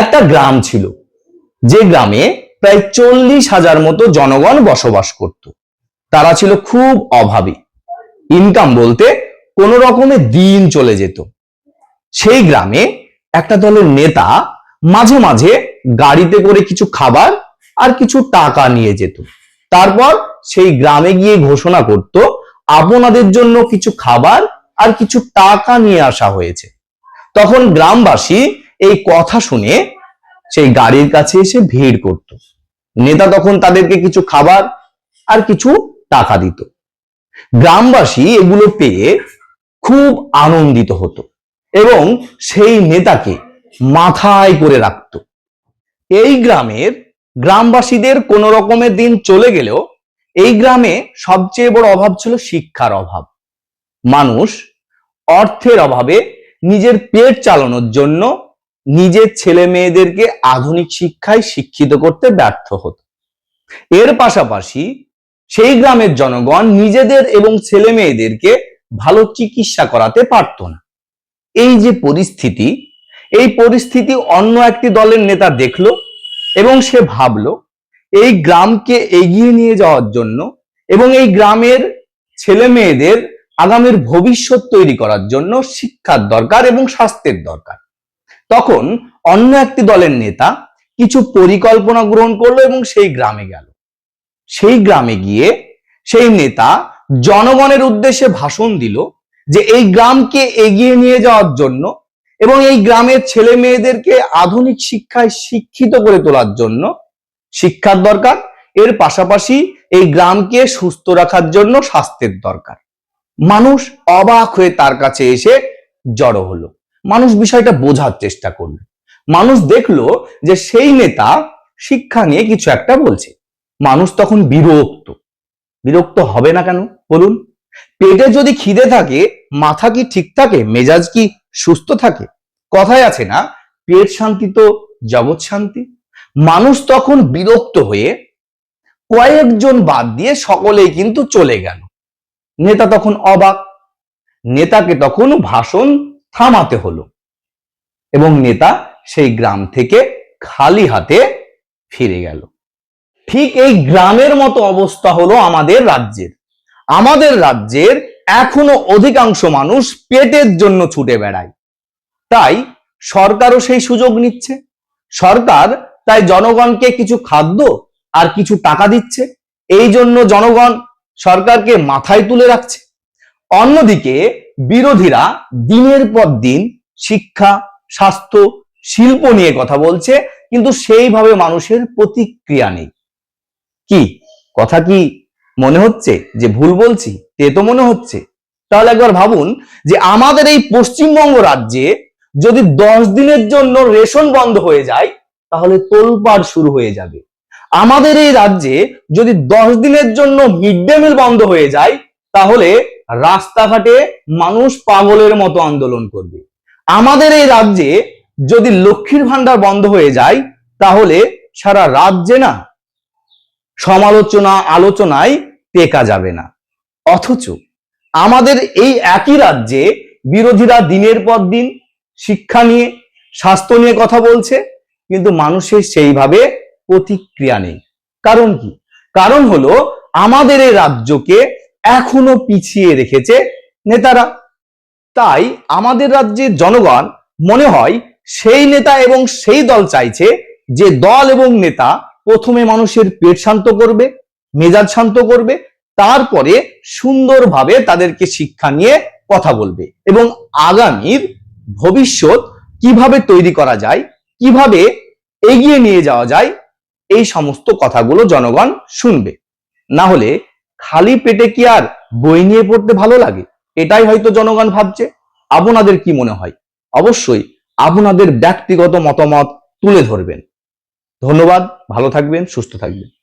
একটা গ্রাম ছিল, যে গ্রামে প্রায় চল্লিশ হাজার মতো জনগণ বসবাস করত। তারা ছিল খুব অভাবী। ইনকাম বলতে কোন রকমে দিন চলে যেত। সেই গ্রামে একটা দলের নেতা মাঝে মাঝে গাড়িতে করে কিছু খাবার আর কিছু টাকা নিয়ে যেত। তারপর সেই গ্রামে গিয়ে ঘোষণা করত, আপনাদের জন্য কিছু খাবার আর কিছু টাকা নিয়ে আসা হয়েছে। তখন গ্রামবাসী এই কথা শুনে সেই গাড়ির কাছে এসে ভিড় করত। নেতা তখন তাদেরকে কিছু খাবার আর কিছু টাকা দিত। গ্রামবাসী এগুলো পেয়ে খুব আনন্দিত হতো এবং সেই নেতাকে মাথায় করে রাখত। এই গ্রামের গ্রামবাসীদের কোন রকমের দিন চলে গেলেও এই গ্রামে সবচেয়ে বড় অভাব ছিল শিক্ষার অভাব। মানুষ অর্থের অভাবে নিজের পেট চালানোর জন্য নিজের ছেলে মেয়েদেরকে আধুনিক শিক্ষায় শিক্ষিত করতে ব্যর্থ হতো। এর পাশাপাশি সেই গ্রামের জনগণ নিজেদের এবং ছেলে মেয়েদেরকে ভালো চিকিৎসা করাতে পারত না। এই যে পরিস্থিতি, এই পরিস্থিতি অন্য একটি দলের নেতা দেখল এবং সে ভাবলো, এই গ্রামকে এগিয়ে নিয়ে যাওয়ার জন্য এবং এই গ্রামের ছেলে মেয়েদের আগামীর ভবিষ্যৎ তৈরি করার জন্য শিক্ষার দরকার এবং স্বাস্থ্যের দরকার। তখন অন্য একটি দলের নেতা কিছু পরিকল্পনা গ্রহণ করল এবং সেই গ্রামে গেল। সেই গ্রামে গিয়ে সেই নেতা জনগণের উদ্দেশ্যে ভাষণ দিল যে এই গ্রামকে এগিয়ে নিয়ে যাওয়ার জন্য এবং এই গ্রামের ছেলে মেয়েদেরকে আধুনিক শিক্ষায় শিক্ষিত করে তোলার জন্য শিক্ষার দরকার, এর পাশাপাশি এই গ্রামকে সুস্থ রাখার জন্য স্বাস্থ্যের দরকার। মানুষ অবাক হয়ে তার কাছে এসে জড়ো হলো। মানুষ বিষয়টা বোঝার চেষ্টা করল। মানুষ দেখল যে সেই নেতা শিক্ষা নিয়ে কিছু একটা বলছে। মানুষ তখন বিরক্ত। বিরক্ত হবে না কেন? বলুন। পেটে যদি খিদে থাকে, মাথা কি ঠিক থাকে, মেজাজ কি সুস্থ থাকে? কথায় আছে না, পেট শান্তি তো জগৎ শান্তি। মানুষ তখন বিরক্ত হয়ে কয়েকজন বাদ দিয়ে সকলেই কিন্তু চলে গেল। নেতা তখন অবাক। নেতাকে তখন ভাষণ থামাতে হলো। এবং নেতা সেই গ্রাম থেকে খালি হাতে ফিরে গেল। ঠিক এই গ্রামের মতো অবস্থা হলো আমাদের রাজ্যের। আমাদের রাজ্যের এখনও অধিকাংশ মানুষ পেটের জন্য ছুটে বেড়ায়। তাই সরকারও সেই সুযোগ নিচ্ছে। সরকার তাই জনগণকে কিছু খাদ্য আর কিছু টাকা দিচ্ছে। এই জন্য জনগণ সরকারকে মাথায় তুলে রাখছে। অন্যদিকে বিরোধীরা দিনের পর দিন শিক্ষা, স্বাস্থ্য, শিল্প নিয়ে কথা বলছে, কিন্তু সেইভাবে মানুষের প্রতিক্রিয়া নেই। কি? কথা কি মনে হচ্ছে? যে ভুল বলছি? তে তো মনে হচ্ছে। তাহলে একবার ভাবুন যে আমাদের এই পশ্চিমবঙ্গ রাজ্যে যদি দশ দিনের জন্য রেশন বন্ধ হয়ে যায়, তাহলে তোলপাড় শুরু হয়ে যাবে। আমাদের এই রাজ্যে যদি দশ দিনের জন্য মিড ডে মিল বন্ধ হয়ে যায়, তাহলে রাস্তাঘাটে মানুষ পাগলের মতো আন্দোলন করবে। আমাদের এই রাজ্যে যদি লক্ষ্মীর ভান্ডার বন্ধ হয়ে যায়, তাহলে সারা রাজ্যে না সমালোচনা, আলোচনায় টেকা যাবে না। অথচ আমাদের এই একই রাজ্যে বিরোধীরা দিনের পর দিন শিক্ষা নিয়ে, স্বাস্থ্য নিয়ে কথা বলছে, কিন্তু মানুষের সেইভাবে প্রতিক্রিয়া নেই। কারণ কি? কারণ হলো আমাদের এই রাজ্যকে এখনও পিছিয়ে রেখেছে নেতারা। তাই আমাদের রাজ্যের জনগণ মনে হয় সেই নেতা এবং সেই দল চাইছে যে দল এবং নেতা প্রথমে মানুষের পেট শান্ত করবে, মেজাজ শান্ত করবে, তারপরে সুন্দরভাবে তাদেরকে শিক্ষা নিয়ে কথা বলবে এবং আগামীর ভবিষ্যৎ কীভাবে তৈরি করা যায়, কীভাবে এগিয়ে নিয়ে যাওয়া যায়, এই সমস্ত কথাগুলো জনগণ শুনবে। না হলে খালি পেটে কি আর বই নিয়ে পড়তে ভালো লাগে? এটাই হয়তো জনগণ ভাবছে। আপনাদের কি মনে হয়? অবশ্যই আপনাদের ব্যক্তিগত মতামত তুলে ধরবেন। ধন্যবাদ, ভালো থাকবেন, সুস্থ থাকবেন।